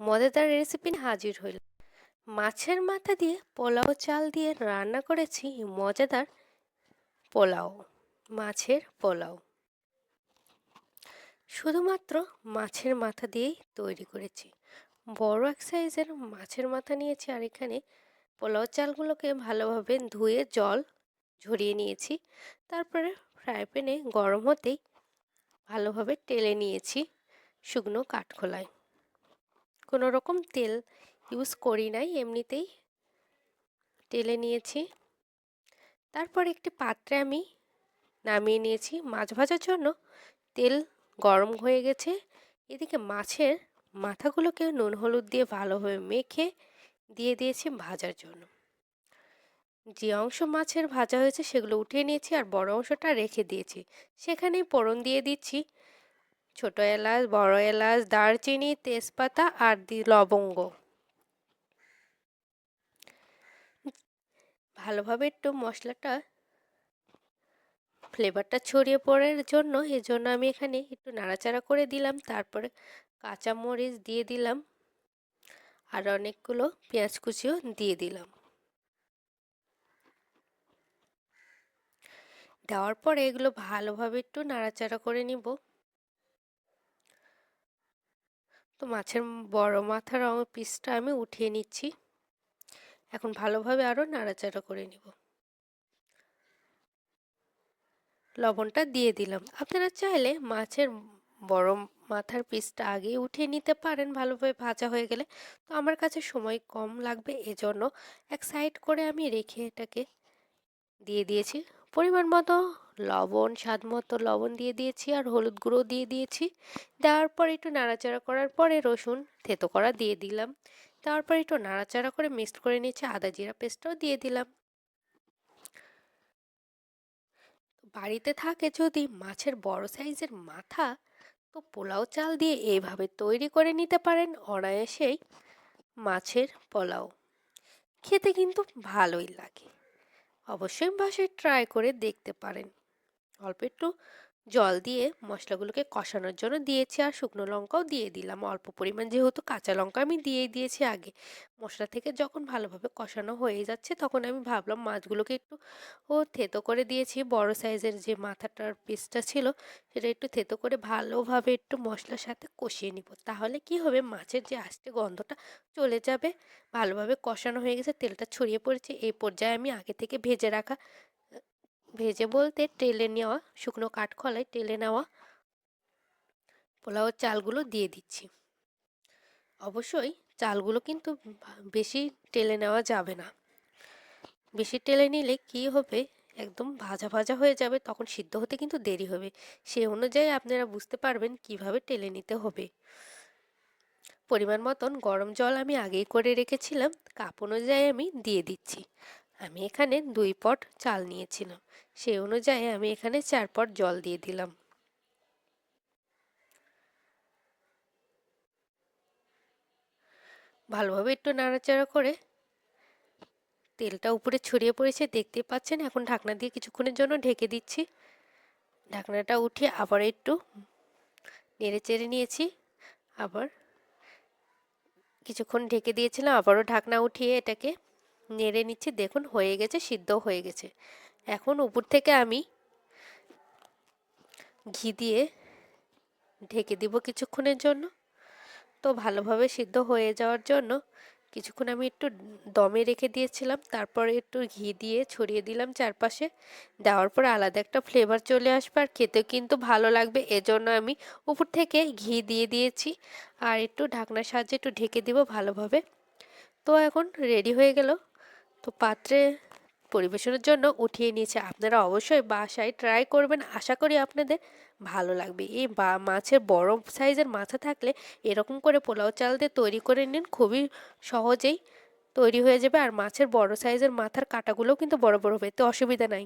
মজাদার রেসিপি হাজির হইল মাছের মাথা দিয়ে পোলাও চাল দিয়ে রান্না করেছি মজাদার পোলাও, মাছের পোলাও। শুধুমাত্র মাছের মাথা দিয়েই তৈরি করেছি। বড় এক সাইজের মাছের মাথা নিয়েছি আর এখানে পোলাও চালগুলোকে ভালোভাবে ধুয়ে জল ঝরিয়ে নিয়েছি। তারপরে ফ্রাই প্যানে গরম হতেই ভালোভাবে টেলে নিয়েছি শুকনো কাঠখোলায়। কোনো রকম তেল ইউজ করি নাই, এমনিতেই টেলে নিয়েছি। তারপর একটি পাত্রে আমি নামিয়ে নিয়েছি। মাছ ভাজার জন্য তেল গরম হয়ে গেছে। এদিকে মাছের মাথাগুলোকে নুন, হলুদ দিয়ে ভালোভাবে মেখে দিয়ে দিয়েছি ভাজার জন্য। যে অংশ মাছের ভাজা হয়েছে সেগুলো উঠিয়ে নিয়েছি আর বড় অংশটা রেখে দিয়েছি। সেখানেই পোড়ন দিয়ে দিচ্ছি। ছোট এলাচ, বড় এলাচ, দারচিনি, তেজপাতা আর দি লবঙ্গ। ভালোভাবে একটু মশলাটা, ফ্লেভারটা ছড়িয়ে পড়ার জন্য এজন্য আমি এখানে একটু নাড়াচাড়া করে দিলাম। তারপরে কাঁচামরিচ দিয়ে দিলাম আর অনেকগুলো পেঁয়াজ কুচিও দিয়ে দিলাম। দেওয়ার পরে এগুলো ভালোভাবে একটু নাড়াচাড়া করে নিব। তো মাছের বড় মাথার পিসটা আমি উঠিয়ে নিচ্ছি। এখন ভালোভাবে আরও নাড়াচাড়া করে নিব। লবণটা দিয়ে দিলাম। আপনারা চাইলে মাছের বড় মাথার পিসটা আগে উঠিয়ে নিতে পারেন ভালোভাবে ভাজা হয়ে গেলে। তো আমার কাছে সময় কম লাগবে এজন্য এক সাইড করে আমি রেখে এটাকে দিয়ে দিয়েছি। পরিমাণ মতো লবণ, স্বাদ মতো লবণ দিয়ে দিয়েছি আর হলুদ গুঁড়ো দিয়ে দিয়েছি। দেওয়ার পর একটু নাড়াচাড়া করার পরে রসুন, থেতো করা দিয়ে দিলাম। তারপর একটু নাড়াচাড়া করে মিক্সড করে নিয়েছি আদা জিরা পেস্টটাও দিয়ে দিলাম। বাড়িতে থাকে যদি মাছের বড় সাইজের মাথা, তো পোলাও চাল দিয়ে এইভাবে তৈরি করে নিতে পারেন অনায়াসেই মাছের পোলাও। খেতে কিন্তু ভালোই লাগে। অবশ্যই বাসায় ট্রাই করে দেখতে পারেন। অল্প একটু জল দিয়ে মশলাগুলোকে কষানোর জন্য দিয়েছি আর শুকনো লঙ্কাও দিয়ে দিলাম। অল্প পরিমাণ যেহেতু কাঁচা লঙ্কা আমি দিয়েই দিয়েছি আগে। মশলা থেকে যখন ভালোভাবে কষানো হয়ে যাচ্ছে তখন আমি ভাবলাম মাছগুলোকে একটু ও থেতো করে দিয়েছি। বড় সাইজের যে মাথাটার পিসটা ছিল সেটা একটু থেতো করে ভালোভাবে একটু মশলার সাথে কষিয়ে নিব। তাহলে কি হবে মাছের যে আস্তে গন্ধটা চলে যাবে, ভালোভাবে কষানো হয়ে গেছে, তেলটা ছড়িয়ে পড়েছে এই পর্যায়ে আমি আগে থেকে ভেজে রাখা ভেজে বলতে টেলে নেওয়া শুকনো কাঠখলায় টেলে নেওয়া পোলাওর চালগুলো দিয়ে দিচ্ছি। অবশ্যই চালগুলো কিন্তু বেশি টেলে নেওয়া যাবে না। বেশি টেলে নিলে কি হবে? একদম ভাজা ভাজা হয়ে যাবে, তখন সিদ্ধ হতে কিন্তু দেরি হবে। সেই অনুযায়ী আপনারা বুঝতে পারবেন কীভাবে টেলে নিতে হবে। পরিমাণ মতন গরম জল আমি আগেই করে রেখেছিলাম, কাপ অনুযায়ী আমি দিয়ে দিচ্ছি। আমি এখানে দুই পট চাল নিয়েছিলাম। সেই অনুযায়ী আমি এখানে চার পট জল দিয়ে দিলাম। ভালোভাবে একটু নাড়াচাড়া করে তেলটা উপরে ছড়িয়ে পড়েছে। দেখতে পাচ্ছেন, এখন ঢাকনা দিয়ে কিছুক্ষণের জন্য ঢেকে দিচ্ছি। ঢাকনাটা উঠিয়ে আবার একটু নেড়ে চেড়ে নিয়েছি। আবার কিছুক্ষণ ঢেকে দিয়েছিলাম, আবারও ঢাকনা উঠিয়ে এটাকে নেড়ে নিচ্ছি, দেখুন হয়ে গেছে, সিদ্ধ হয়ে গেছে। এখন উপর থেকে আমি ঘি দিয়ে ঢেকে দিব কিছুক্ষণের জন্য। তো ভালোভাবে সিদ্ধ হয়ে যাওয়ার জন্য কিছুক্ষণ আমি একটু দমে রেখে দিয়েছিলাম, তারপরে একটু ঘি দিয়ে ছড়িয়ে দিলাম চারপাশে। দেওয়ার পর আলাদা একটা ফ্লেভার চলে আসবে আর খেতে কিন্তু ভালো লাগবে, এজন্য আমি উপর থেকে ঘি দিয়ে দিয়েছি। আর একটু ঢাকনার সাহায্যে একটু ঢেকে দিব ভালোভাবে। তো এখন রেডি হয়ে গেল। তো পাত্রে পরিবেশনের জন্য উঠিয়ে নিয়েছে। আপনারা অবশ্যই বাসায় ট্রাই করবেন। আশা করি আপনাদের ভালো লাগবে। এই বা, মাছের বড় সাইজের মাথা থাকলে এরকম করে পোলাও চাল দিয়ে তৈরি করে নিন। খুবই সহজেই তৈরি হয়ে যাবে। আর মাছের বড় সাইজের মাথার কাটাগুলোও কিন্তু বড় বড় হবে। তো অসুবিধা নাই।